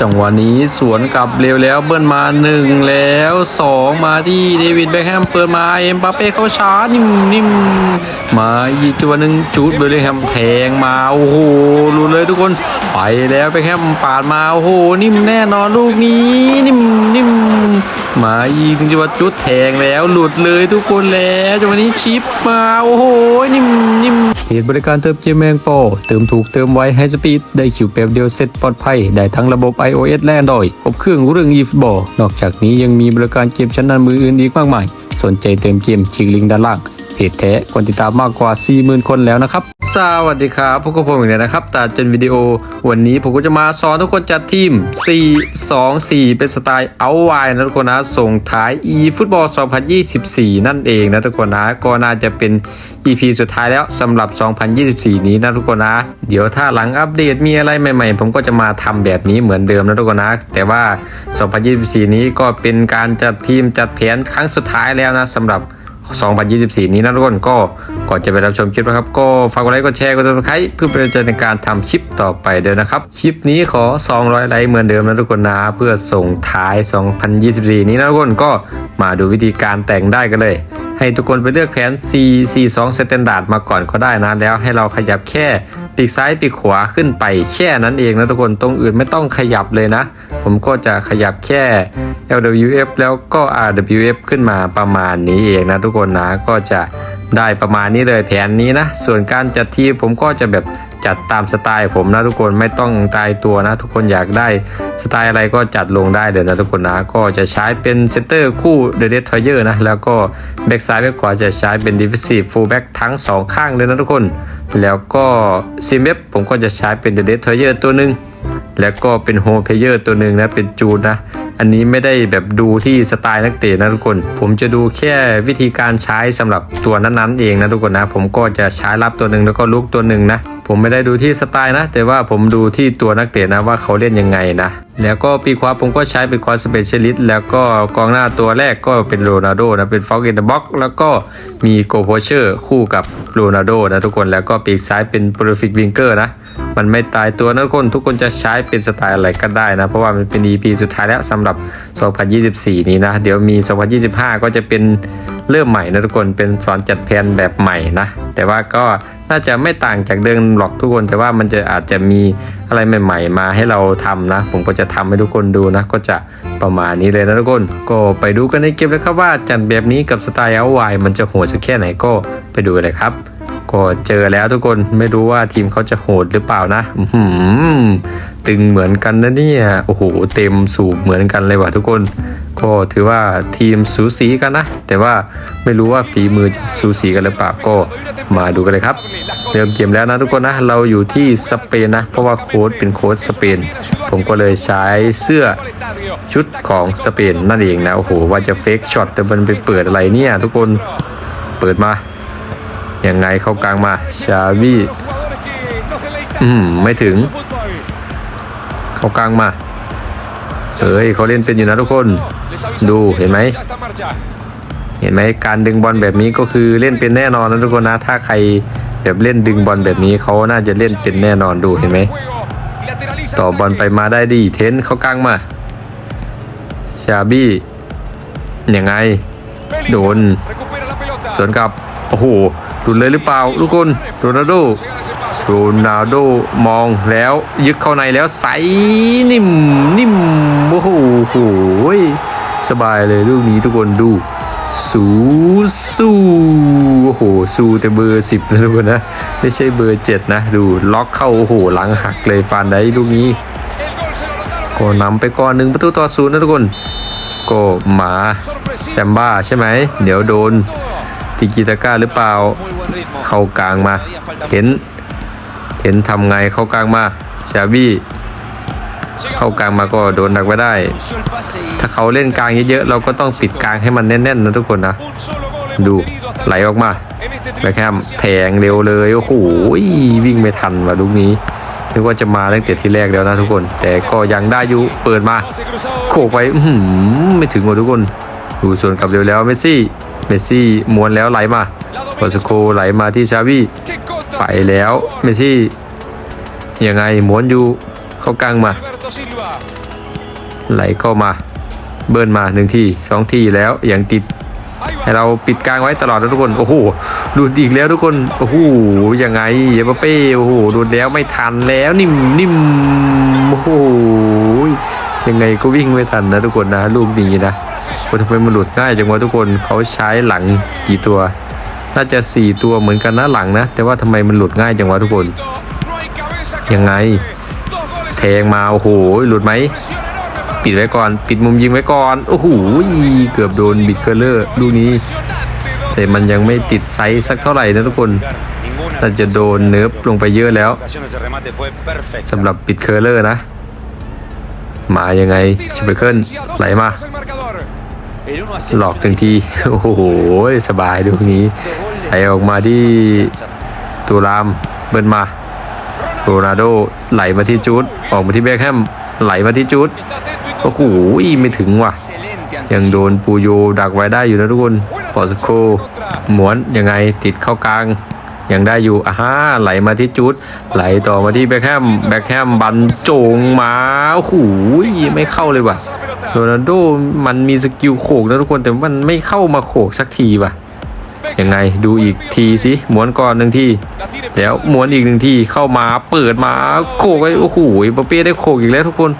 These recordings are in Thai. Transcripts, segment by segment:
จังหวะนี้สวนกลับเร็วแล้วเบิ้ลมาหนึ่งแล้วสองมาที่เดวิดเบคแฮมเปิดมาเอ็มบาเป้เข้าชาร์จนิ่มนิ่มมาอีกจังหวะหนึ่งจูดเบลลิงแฮมแทงมาโอ้โหรู้เลยทุกคนไปแล้วเบคแฮมปาดมาโอ้โหนิ่มแน่นอนลูกนี้นิ่มนิ่มมาอีกจังหวะจุดแทงแล้วหลุดเลยทุกคนแล้วจังหวะนี้ชิปมาโอ้โหนิ่มนิ่มเพจบริการเติมเจมแมงโปเติมถูกเติมไวให้สปีดได้คิวแป๊บเดียวเสร็จปลอดภัย ได้ทั้งระบบ iOS และ Android ครบเครื่องเรื่อง eFootball นอกจากนี้ยังมีบริการเกมชั้นนำมืออื่นอีกมากมาย สนใจเติมเกมคลิกลิงก์ด้านล่าง เพจแท้คนติดตามมากกว่า 40,000 คนแล้วนะครับ สวัสดีครับพวกกับผมอีกแล้วนะครับตาจนวิดีโอ วันนี้ผมก็จะมาสอนทุกคนจัดทีม 4 2 4 เป็นสไตล์เอาไวนะทุกคนนะ ส่งท้าย e ฟุตบอล 2024 นั่นเองนะทุกคนนะ ก็น่าจะเป็น EP สุดท้ายแล้วสำหรับ 2024 นี้นะทุกคนนะ เดี๋ยวถ้าหลังอัปเดตมีอะไรใหม่ ๆ ผมก็จะมาทำแบบนี้เหมือนเดิมนะทุกคนนะ แต่ว่า 2024 นี้ก็เป็นการจัดทีมจัดแผนครั้งสุดท้ายแล้วนะสำหรับ 2024 นี้นะทุกคนก็ก่อนจะไปรับชมคลิปนะครับ ก็ฝากกดไลค์กดแชร์กดติดตามเพื่อเป็นกำลังใจในการทำคลิปต่อไปเด้อนะครับ คลิปนี้ขอ 200 ไลค์เหมือนเดิมนะทุกคนนะเพื่อส่งท้าย 2024 นี้นะทุกคนก็มาดูวิธีการแต่งได้กันเลย ให้ทุกคนไปเลือกแผน C C2 Standard มาก่อนก็ได้นะ แล้วให้เราขยับแค่ปีกซ้ายปีกขวาขึ้นไปแค่นั้นเองนะทุกคนตรงอื่นไม่ต้องขยับเลยนะ ผมก็จะขยับแค่ LWF แล้วก็ RWF ขึ้นมาประมาณนี้เองนะทุกคนนะก็จะได้ประมาณนี้เลยแผนนี้นะ ส่วนการจัดทีมผมก็จะแบบจัดตามสไตล์ผมนะทุกคนไม่ต้องตายตัวนะ ทุกคนอยากได้สไตล์อะไรก็จัดลงได้เลยนะทุกคนนะก็จะใช้เป็นเซนเตอร์คู่เดอะเดททอยเยอร์นะแล้วก็แบ็กซ้ายแบ็กขวาจะใช้เป็นดิฟ e ซีฟ full back ทั้งสองข้างเลยนะทุกคน แล้วก็ซิมเวฟผมก็จะใช้เป็นเดอะเดททอยเยอร์ตัวหนึ่งแล้วก็เป็นโฮเพเยอร์ตัวหนึ่งนะเป็นจูนนะ อันนี้ไม่ได้แบบดูที่สไตล์นักเตะนะทุกคน ผมจะดูแค่วิธีการใช้สำหรับตัวนั้นๆเองนะทุกคนนะ ผมก็จะใช้รับตัวหนึ่งแล้วก็ลุกตัวหนึ่งนะผมไม่ได้ดูที่สไตล์นะ แต่ว่าผมดูที่ตัวนักเตะนะว่าเขาเล่นยังไงนะ แล้วก็ปีกขวาผมก็ใช้เป็นควาสเปเชียลิสต์แล้วก็กองหน้าตัวแรกก็เป็นโรนัลโดนะเป็นฟอกเกนบ็อกแล้วก็มีโกโพเชอร์คู่กับโรนัลโดนะทุกคนแล้วก็ปีกซ้ายเป็นโปรฟิกวิงเกอร์นะ มันไม่ตายตัวนะทุกคนทุกคนจะใช้เป็นสไตล์อะไรก็ได้นะ เพราะว่ามันเป็น EP สุดท้ายแล้วสำหรับ2024 นี้นะ เดี๋ยวมี 2025 ก็จะเป็นเริ่มใหม่นะทุกคนเป็นสอนจัดแผนแบบใหม่นะ แต่ว่าก็น่าจะไม่ต่างจากเดิมหรอกทุกคน แต่ว่ามันจะอาจจะมีอะไรใหม่ ๆ มาให้เราทำนะ ผมก็จะทำให้ทุกคนดูนะ ก็จะประมาณนี้เลยนะทุกคน ก็ไปดูกันในเกมเลยครับว่าจัดแบบนี้กับสไตล์เอาไวมันจะโหดสักแค่ไหนก็ไปดูเลยครับ ก็เจอแล้วทุกคนไม่รู้ว่าทีมเขาจะโหดหรือเปล่านะหือตึงเหมือนกันนะเนี่ยโอ้โหเต็มสูบเหมือนกันเลยว่ะทุกคน ก็ถือว่าทีมสูสีกันนะ แต่ว่าไม่รู้ว่าฝีมือจะสูสีกันหรือเปล่าก็มาดูกันเลยครับเริ่มเกมแล้วนะทุกคนนะเราอยู่ที่สเปนนะ เพราะว่าโค้ดเป็นโค้ดสเปน ผมก็เลยใช้เสื้อชุดของสเปนนั่นเองนะโอ้โหว่าจะเฟกช็อตแต่มันไปเปิดอะไรเนี่ยทุกคนเปิดมา ยังไงเข้ากลางมาชาวีอืมไม่ถึง เข้ากลางมาเฮ้ยเขาเล่นเป็นอยู่นะทุกคน ดูเห็นไหมเห็นไหมการดึงบอลแบบนี้ก็คือเล่นเป็นแน่นอนนะทุกคนนะ ถ้าใครแบบเล่นดึงบอลแบบนี้เขาน่าจะเล่นเป็นแน่นอนดูเห็นไหมต่อบอลไปมาได้ดีเทนเข้ากลางมาชาบี้ยังไง โดนสวนกลับ โอ้โห ดุดเลยหรือเปล่าทุกคนโรนัลโดโรนัลโดมองแล้วยึกเข้าในแล้วใสนิ่มนิ่มโอ้โหสบายเลยลูกนี้ทุกคนดูสูสูโอ้โหสูแต่เบอร์สิบนะทุกคนนะ ไม่ใช่เบอร์เจ็ดนะ ดูล็อกเข้าโอ้โหหลังหักเลยฟานได้ลูกนี้ ก็นำไปก่อนหนึ่งประตูต่อศูนย์นะทุกคน ก็หมาแซมบ้าใช่ไหม เดี๋ยวโดน ติกิตาก้าหรือเปล่า เข้ากลางมา เห็น เห็นทำไงเข้ากลางมาชาบี้เข้ากลางมาก็โดนดักไว้ได้ ถ้าเขาเล่นกลางเยอะๆเราก็ต้องปิดกลางให้มันแน่นๆนะทุกคนนะ ดูไหลออกมาแบคแฮมแทงเร็วเลยโอ้โหวิ่งไม่ทันว่ะลูกนี้นึกว่าจะมาตั้งแต่ที่แรกแล้วนะทุกคน แต่ก็ยังได้อยู่เปิดมา โขกไปไม่ถึงหมดทุกคน ดูส่วนกลับเร็วแล้วเมสซี่ เมสซี่ม้วนแล้วไหลมาโอสโคไหลมาที่ชาวีไปแล้วเมสซี่ยังไงม้วนอยู่เข้ากลางมา ไหลเข้ามา เบิร์นมาหนึ่งที่สองที่แล้วอย่างติด ให้เราปิดกลางไว้ตลอดนะทุกคน โอ้โหดูดอีกแล้วทุกคนโอ้โหยังไงเยบเป้โอ้โหดูดแล้วไม่ทันแล้วนิ่มนิ่มโอ้โห ยังไงก็วิ่งไม่ทันนะทุกคนนะ ลูกนี้นะโอ้ทำไมมันหลุดง่ายจังวะทุกคนเขาใช้หลังกี่ตัว น่าจะสี่ตัวเหมือนกันนะหลังนะ แต่ว่าทำไมมันหลุดง่ายจังวะทุกคน ยังไง แทงมาโอ้โหหลุดไหมปิดไว้ก่อน ปิดมุมยิงไว้ก่อน โอ้โหเกือบโดนบิดเคอร์เลอร์ลูกนี้ แต่มันยังไม่ติดไซส์สักเท่าไหร่นะทุกคนน่าจะโดนเนิร์ฟลงไปเยอะแล้วสำหรับปิดเคอร์เลอร์นะ มายังไงชิเบเคิลไหลมาหลอกถึงทีโอ้โหสบายลูนี้ไหลออกมาที่ตูรามเบิร์นมาโรนัลโดไหลมาที่จูดออกมาที่แบคแฮมไหลมาที่จูดโอ้โหไม่ถึงว่ะ ยังโดนปูโยดักไว้ได้อยู่นะทุกคนปอสโคหมวนยังไงติดเข้ากลาง ยังได้อยู่อ่าฮะไหลมาที่จุด ไหลต่อมาที่แบ็คแฮมแบ็คแฮมบันโจงมาโอ้โหไม่เข้าเลยว่ะโรนัลโดมันมีสกิลโขกนะทุกคนแต่มันไม่เข้ามาโขกสักทีว่ะยังไงดูอีกทีสิหมวนก่อนหนึ่งทีแล้วหมวนอีกหนึ่งทีเข้ามาเปิดมาโขกไอ้โอ้โหปาเป้ได้โขกอีกแล้วทุกคน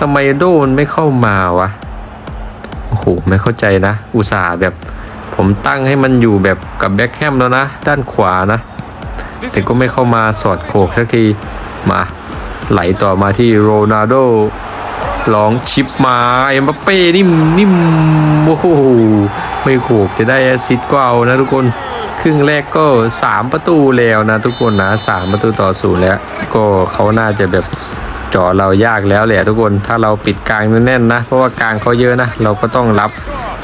ทำไมโดมันไม่เข้ามาวะโอ้โหไม่เข้าใจนะ อุตส่าห์แบบ ผมตั้งให้มันอยู่แบบกับแบ็คแฮมแล้วนะ ด้านขวานะ แต่ก็ไม่เข้ามาสอดโขกสักทีมา ไหลต่อมาที่โรนัลโดลองชิปมาเอ็มบัปเป้นิ่มนิ่มโอ้โหไม่โขกจะได้แอซิสต์ก็เอานะทุกคนครึ่งแรกก็ 3 ประตูแล้วนะทุกคนนะ 3 ประตูต่อศูนย์แล้ว ก็เขาน่าจะแบบ เจาะเรายากแล้วแหละทุกคน ถ้าเราปิดกลางแน่นๆนะ เพราะว่ากลางเขาเยอะนะ เราก็ต้องรับ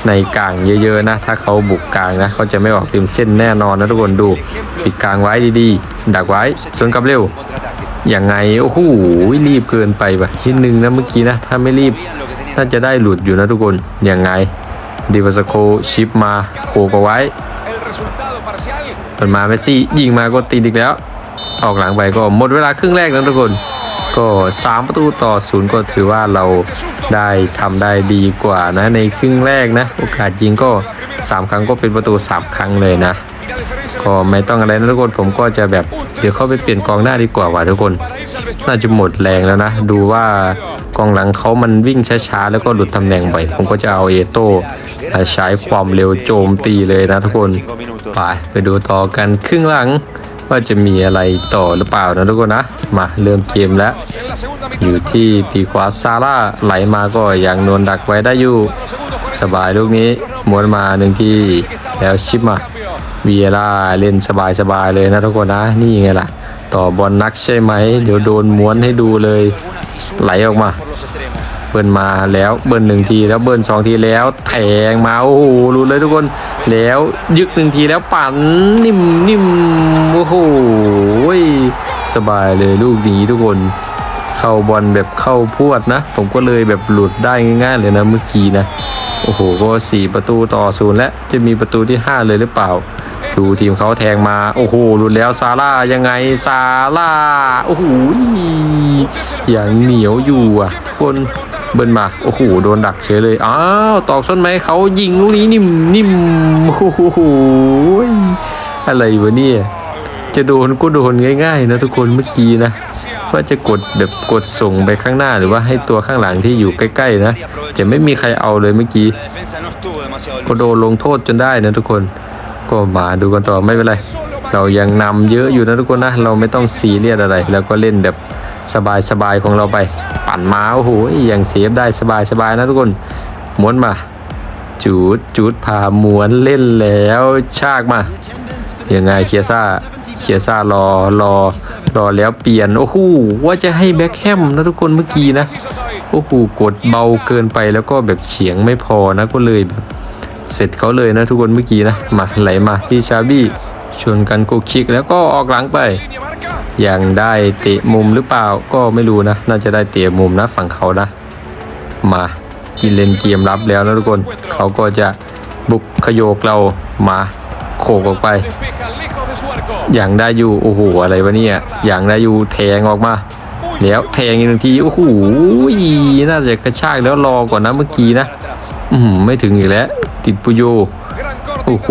ในกลางเยอะๆนะ ถ้าเขาบุกกลางนะเขาจะไม่ออกริมเส้นแน่นอนนะทุกคนดู ปิดกลางไว้ดีๆ ดักไว้สวนกลับเร็วอย่างไงโอ้โหรีบเกินไปป่ะนิดนึงนะเมื่อกี้นะ ถ้าไม่รีบน่าจะได้หลุดอยู่นะทุกคนอยังไงดิวาสโคชิปมาโขกไว้เปิดมาเมสซี่ยิงมาก็ตีอีกแล้ว ออกหลังไปก็หมดเวลาครึ่งแรกแล้วทุกคน ก็ 3 ประตูต่อศูนย์ก็ถือว่าเราได้ทำได้ดีกว่านะในครึ่งแรกนะ โอกาสยิงก็ 3 ครั้งก็เป็นประตู 3 ครั้งเลยนะ ก็ไม่ต้องอะไรนะทุกคนผมก็จะแบบเดี๋ยวเข้าไปเปลี่ยนกองหน้าดีกว่าว่ะทุกคน น่าจะหมดแรงแล้วนะ ดูว่ากองหลังเขามันวิ่งช้าๆแล้วก็หลุดตำแหน่งบ่อยผมก็จะเอาเอโต้มาใช้ความเร็วโจมตีเลยนะทุกคนไปไปดูต่อกันครึ่งหลัง ว่าจะมีอะไรต่อหรือเปล่านะทุกคนนะ มาเริ่มเกมแล้ว อยู่ที่ปีขวาซาร่าไหลมาก็ยังนวลดักไว้ได้อยู่ สบายลูกนี้ม้วนมาหนึ่งที่แล้วชิปมาวีเอล่าเล่นสบายๆเลยนะทุกคนนะ นี่ไงล่ะ ต่อบอลนักใช่ไหม เดี๋ยวโดนม้วนให้ดูเลย ไหลออกมา เบิ้ลมาแล้วเบิ้ลหนึ่งทีแล้วเบิ้ลสองทีแล้วแทงมาโอ้โหรู้เลยทุกคนแล้วยึกหนึ่งทีแล้วปั่นนิ่มนิ่มโอ้โหสบายเลยลูกนี้ทุกคน เข้าบอลแบบเข้าพวดนะ ผมก็เลยแบบหลุดได้ง่ายๆเลยนะเมื่อกี้นะโอ้โหก็สี่ประตูต่อศูนย์แล้วจะมีประตูที่ห้าเลยหรือเปล่า ดูทีมเขาแทงมาโอ้โหหลุดแล้วซาร่ายังไงซาร่าโอ้โหอย่างเหนียวอยู่อะทุกคน เบิ้ลมาโอ้โหโดนดักเฉยเลยอ้าวตอกส้นไหมเขายิงลูกนี้นิ่มนิ่มโอ้โหอะไรวะเนี่ยจะโดนก็โดนง่ายๆนะทุกคนเมื่อกี้นะว่าจะกดแบบกดส่งไปข้างหน้าหรือว่าให้ตัวข้างหลังที่อยู่ใกล้ๆนะจะไม่มีใครเอาเลยเมื่อกี้ก็โดนลงโทษจนได้นะทุกคนก็มาดูกันต่อไม่เป็นไรเรายังนำเยอะอยู่นะทุกคนนะเราไม่ต้องซีเรียสอะไร แล้วก็เล่นแบบสบายๆของเราไป ปั่นมาโอ้โหยังเซฟได้สบายๆนะทุกคนม้วนมา จูดจูดพาม้วนเล่นแล้วชากมายังไงเคียซ่าเคียซ่ารอรอรอแล้วเปลี่ยน โอ้โหว่าจะให้แบ็คแฮมนะทุกคนเมื่อกี้นะโอ้โหกดเบาเกินไปแล้วก็แบบเฉียงไม่พอนะก็เลยแบบเสร็จเขาเลยนะทุกคนเมื่อกี้นะมาไหลมาที่ชาบี้ ชวนกันโกคิกแล้วก็ออกหลังไป ยังได้เตะมุมหรือเปล่าก็ไม่รู้นะ น่าจะได้เตะมุมนะฝั่งเขานะ มากินเลนเกมรับแล้วนะทุกคน เขาก็จะบุกขยโยกเรามาโขกออกไป อย่างได้อยู่โอ้โหอะไรวะเนี่ย อย่างได้อยู่แทงออกมา แล้วแทงอีกหนึ่งทีโอ้โหน่าจะกระชากแล้วรอก่อนนะเมื่อกี้นะอืไม่ถึงอีกแล้ว ติดปุโย โอ้โห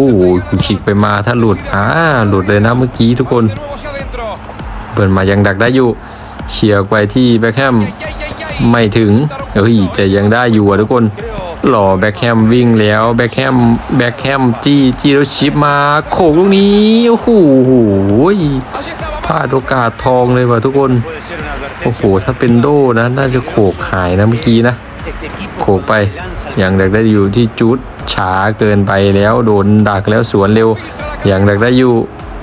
คุณฉีกไปมาถ้าหลุดอ่าหลุดเลยนะเมื่อกี้ทุกคน เปิดมายังดักได้อยู่เฉียร์ไปที่แบ็คแฮมไม่ถึงเฮ้ยแต่ยังได้อยู่อะทุกคนหล่อแบ็คแฮมวิ่งแล้วแบ็คแฮมแบ็คแฮมจี้จี้แล้วชิปมาโขกลูกนี้โอ้โหพลาดโอกาสทองเลยว่ะทุกคน โอ้โห ถ้าเป็นโดนะ น่าจะโขกหายนะเมื่อกี้นะ โขกไปยังดักได้อยู่ที่จุด ช้าเกินไปแล้วโดนดักแล้วสวนเร็ว อยังดักได้อยู่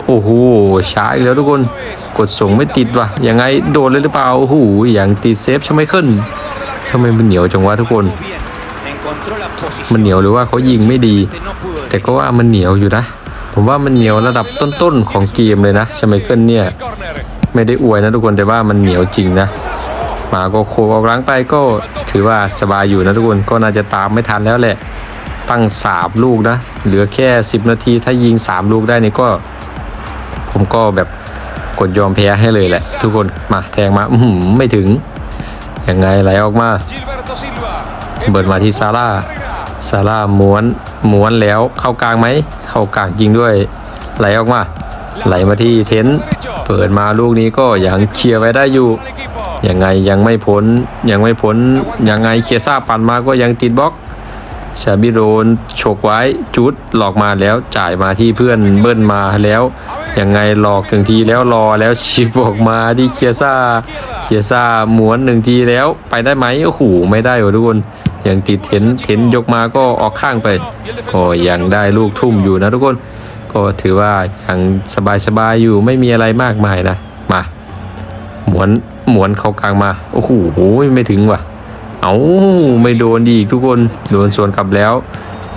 โอ้โหช้าอีกแล้วทุกคน กดส่งไม่ติดว่ะยังไงโดนเลยหรือเปล่าโอ้โหยังติดเซฟใช่ไหมขึ้นทำไมมันเหนียวจังวะทุกคน มันเหนียวหรือว่าเขายิงไม่ดี แต่ก็ว่ามันเหนียวอยู่นะ ผมว่ามันเหนียวระดับต้นๆของเกมเลยนะใช่ไหมขึ้นเนี่ยไม่ได้อวยนะทุกคนแต่ว่ามันเหนียวจริงนะหมาก็โคออกล้างไปก็ถือว่าสบายอยู่นะทุกคนก็น่าจะตามไม่ทันแล้วแหละ ตั้งสามลูกนะ เหลือแค่ 10 นาที ถ้ายิง 3 ลูกได้นี่ก็ ผมก็แบบกดยอมแพ้ให้เลยแหละ ทุกคนมาแทงมาอือหือไม่ถึง ยังไงไหลออกมา เบิดมาที่ซาร่าซาร่าม้วนม้วนแล้วเข้ากลางไหม เข้ากลางจริงด้วย ไหลออกมา ไหลมาที่เทนต์เปิดมาลูกนี้ก็ยังเคลียร์ไว้ได้อยู่ยังไงยังไม่พ้นยังไม่พ้นยังไงเคลียร์ซ่าปั่นมาก็ยังติดบล็อก ชาบิโรนโฉกไว้จุดหลอกมาแล้วจ่ายมาที่เพื่อนเบิ้ลมาแล้วยังไงหลอกหนึ่งทีแล้วรอแล้วชิปออกมาที่เคียซ่าเคียซ่าหมวนหนึ่งทีแล้วไปได้ไหมโอ้โหไม่ได้ว่ะทุกคนยังติดเทนเทนยกมาก็ออกข้างไปก็ยังได้ลูกทุ่มอยู่นะทุกคน ก็ถือว่ายังสบายๆอยู่ไม่มีอะไรมากมายนะมาหมวนหมวนเข้ากลางมาโอ้โหไม่ถึงว่ะ เอาไม่โดนดีอีกทุกคน โดนสวนกลับแล้ว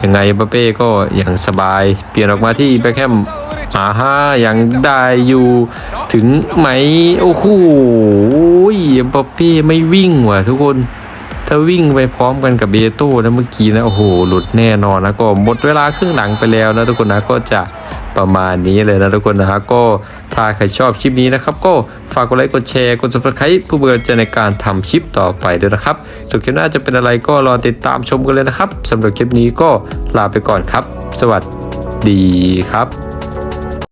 ยังไงปาเป้ก็อย่างสบาย เปลี่ยนออกมาที่แบ็คแฮมอาฮายังได้อยู่ถึงไหม โอ้โหปาเป้ไม่วิ่งว่ะทุกคน ถ้าวิ่งไปพร้อมกันกับเบโต้นะเมื่อกี้นะโอ้โหหลุดแน่นอนนะก็หมดเวลาครึ่งหลังไปแล้วนะทุกคนนะก็จะประมาณนี้เลยนะทุกคนนะฮะก็ถ้าใครชอบคลิปนี้นะครับ ก็ฝากกดไลค์กดแชร์กด subscribe เพื่อเป็นกำลังใจในการทำคลิปต่อไปด้วยนะครับส่วนคลิปหน้าจะเป็นอะไรก็รอติดตามชมกันเลยนะครับสำหรับคลิปนี้ก็ลาไปก่อนครับ สวัสดีครับ